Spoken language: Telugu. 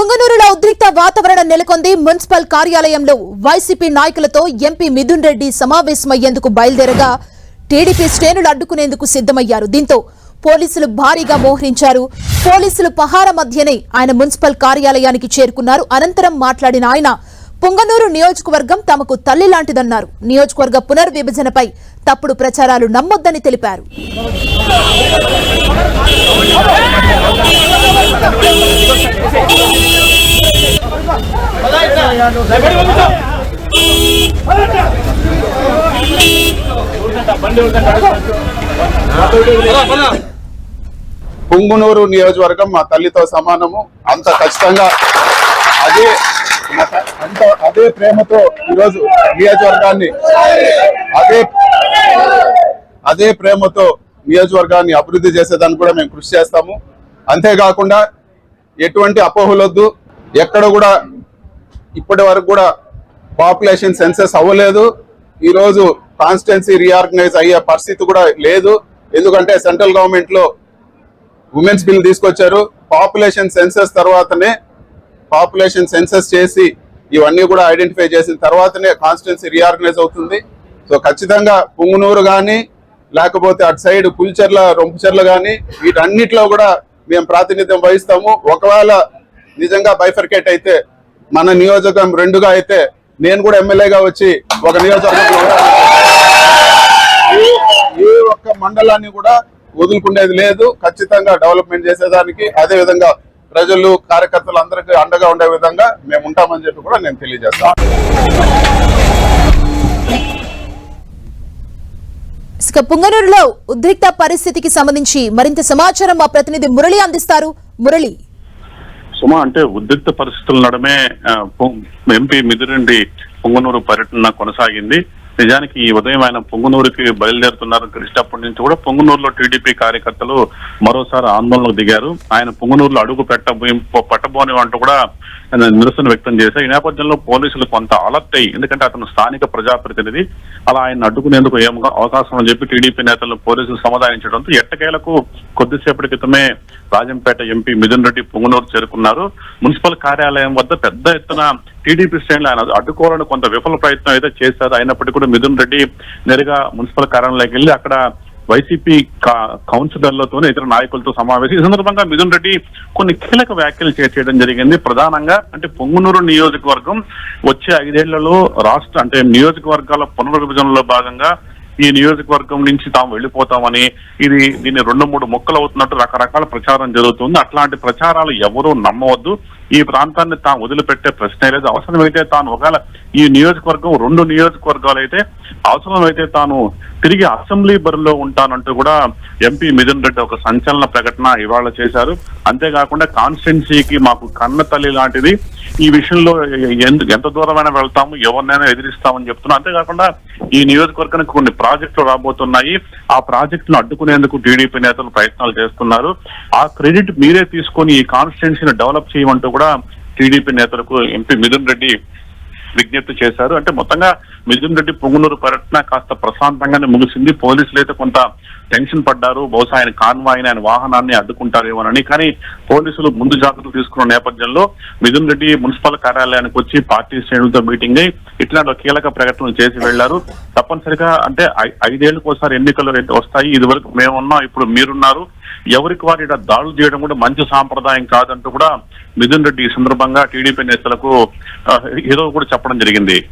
పుంగనూరులో ఉద్రిక్త వాతావరణం నెలకొంది. మున్సిపల్ కార్యాలయంలో వైసీపీ నాయకులతో ఎంపీ మిథున్ రెడ్డి సమావేశమయ్యేందుకు బయలుదేరగా టీడీపీ శ్రేణులు అడ్డుకునేందుకు సిద్ధమయ్యారు. దీంతో పోలీసులు భారీగా మోహరించారు. పోలీసులు పహార మధ్యనే ఆయన మున్సిపల్ కార్యాలయానికి చేరుకున్నారు. అనంతరం మాట్లాడిన ఆయన పుంగనూరు నియోజకవర్గం తమకు తల్లి లాంటిదన్నారు. నియోజకవర్గ పునర్విభజనపై తప్పుడు ప్రచారాలు నమ్మొద్దని తెలిపారు. పుంగునూరు నియోజకవర్గం మా తల్లితో సమానము. అంత ఖచ్చితంగా అదే అంత అదే ప్రేమతో ఈరోజు నియోజకవర్గాన్ని అదే అదే ప్రేమతో నియోజకవర్గాన్ని అభివృద్ధి చేసేదాన్ని కూడా మేము కృషి చేస్తాము. అంతేకాకుండా ఎటువంటి అపోహలొద్దు. ఎక్కడ కూడా ఇప్పటి వరకు కూడా పాపులేషన్ సెన్సెస్ అవ్వలేదు. ఈరోజు కాన్స్టిట్యున్సీ రీఆర్గనైజ్ అయ్యే పరిస్థితి కూడా లేదు. ఎందుకంటే సెంట్రల్ గవర్నమెంట్లో ఉమెన్స్ బిల్ తీసుకొచ్చారు. పాపులేషన్ సెన్సెస్ తర్వాతనే పాపులేషన్ సెన్సెస్ చేసి ఇవన్నీ కూడా ఐడెంటిఫై చేసిన తర్వాతనే కాన్స్టిట్యున్సీ రీఆర్గనైజ్ అవుతుంది. సో ఖచ్చితంగా పుంగునూరు కానీ లేకపోతే అటు సైడ్ పుల్చెర్ల రొంపుచెర్ల కానీ వీటన్నిటిలో కూడా మేము ప్రాతినిధ్యం వహిస్తాము. ఒకవేళ నిజంగా బైఫర్కేట్ అయితే మన నియోజకం రెండుగా అయితే నేను కూడా ఎమ్మెల్యేగా వచ్చి ఒక నియోజకవర్గంలో ఏ- ఒక్క మండలాన్ని కూడా వదులుకునేది లేదు. ఖచ్చితంగా డెవలప్మెంట్ చేసేదానికి అదే విధంగా ప్రజలు కార్యకర్తలు అందరికీ అండగా ఉండే విధంగా మేము ఉంటామని చెప్పి కూడా నేను తెలియజేస్తాను. ఇక పుంగనూరులో ఉద్రిక్త పరిస్థితికి సంబంధించి మరింత సమాచారం మా ప్రతినిధి మురళి అందిస్తారు. మురళి. సుమా అంటే ఉద్రిక్త పరిస్థితుల నడమే ఆ, ఎంపీ మిదిరెడ్డి పొంగనూరు పర్యటన కొనసాగింది. నిజానికి ఈ ఉదయం ఆయన పొంగునూరుకి బయలుదేరుతున్నారు. తెలిసినప్పటి నుంచి కూడా పొంగునూరులో టీడీపీ కార్యకర్తలు మరోసారి ఆందోళనకు దిగారు. ఆయన పొంగనూరులో అడుగు పెట్టబోయి పట్టబోని అంటూ కూడా ఆయన నిరసన వ్యక్తం చేశారు. ఈ నేపథ్యంలో పోలీసులు కొంత అలర్ట్ అయ్యి ఎందుకంటే అతను స్థానిక ప్రజాప్రతినిధి. అలా ఆయన అడ్డుకునేందుకు ఏం అవకాశం అని చెప్పి టీడీపీ నేతలు పోలీసులు సమాధానించడంతో ఎట్టకేలకు కొద్దిసేపటి క్రితమే రాజంపేట ఎంపీ మిథున్ రెడ్డి పొంగనూరు చేరుకున్నారు. మున్సిపల్ కార్యాలయం వద్ద పెద్ద ఎత్తున టీడీపీ శ్రేణులు ఆయన అడ్డుకోవాలని కొంత విఫల ప్రయత్నం అయితే చేశారు. అయినప్పటికీ కూడా మిథున్ రెడ్డి నేరుగా మున్సిపల్ కార్యాలయంలోకి వెళ్ళి అక్కడ వైసీపీ కా- ఇతర నాయకులతో సమావేశం. ఈ సందర్భంగా మిథున్ రెడ్డి కొన్ని కీలక వ్యాఖ్యలు చేయడం జరిగింది. ప్రధానంగా అంటే పొంగునూరు నియోజకవర్గం వచ్చే ఐదేళ్ళలో రాష్ట్ర అంటే నియోజకవర్గాల పునర్విభజనలో భాగంగా ఈ నియోజకవర్గం నుంచి తాము వెళ్ళిపోతామని ఇది దీన్ని రెండు మూడు మొక్కలు అవుతున్నట్టు రకరకాల ప్రచారం జరుగుతుంది. అట్లాంటి ప్రచారాలు ఎవరూ నమ్మవద్దు. ఈ ప్రాంతాన్ని తాను వదిలిపెట్టే ప్రశ్నే లేదు. అవసరమైతే తాను ఒకవేళ ఈ నియోజకవర్గం రెండు నియోజకవర్గాలు అయితే అవసరమైతే తాను తిరిగి అసెంబ్లీ బరిలో ఉంటానంటూ కూడా ఎంపీ మిథున్ రెడ్డి ఒక సంచలన ప్రకటన ఇవాళ చేశారు. అంతేకాకుండా కాన్స్టిట్యున్సీకి మాకు కన్న తల్లి లాంటిది. ఈ విషయంలో ఎందు- ఎంత దూరమైనా వెళ్తాము ఎవరినైనా ఎదిరిస్తామని చెప్తున్నా అంతేకాకుండా ఈ నియోజకవర్గానికి కొన్ని ప్రాజెక్టులు రాబోతున్నాయి. ఆ ప్రాజెక్టును అడ్డుకునేందుకు టీడీపీ నేతలు ప్రయత్నాలు చేస్తున్నారు. ఆ క్రెడిట్ మీరే తీసుకొని ఈ కాన్స్టిట్యున్సీని డెవలప్ చేయమంటూ కూడా కూడా టీడీపీ నేతలకు ఎంపీ మిథున్ రెడ్డి విజ్ఞప్తి చేశారు. అంటే మొత్తంగా మిథున్ రెడ్డి పొంగునూరు పర్యటన కాస్త ప్రశాంతంగానే ముగిసింది. పోలీసులు అయితే కొంత టెన్షన్ పడ్డారు. బహుశా ఆయన కాన్వాయిని ఆయన వాహనాన్ని అడ్డుకుంటారేమోనని. కానీ పోలీసులు ముందు జాగ్రత్తలు తీసుకున్న నేపథ్యంలో మిథున్ రెడ్డి మున్సిపల్ కార్యాలయానికి వచ్చి పార్టీ శ్రేణులతో మీటింగ్ అయి ఇట్లాంటి కీలక ప్రకటనలు చేసి వెళ్ళారు తప్పనిసరిగా అంటే ఐ- ఐదేళ్ళకు ఒకసారి ఎన్నికలు అయితే వస్తాయి. ఇది వరకు మేమున్నాం ఇప్పుడు మీరున్నారు. ఎవరికి వారి దాడులు చేయడం కూడా మంచి సాంప్రదాయం కాదంటూ కూడా మిథున్ రెడ్డి ఈ సందర్భంగా టీడీపీ నేతలకు ఏదో కూడా చెప్పడం జరిగింది.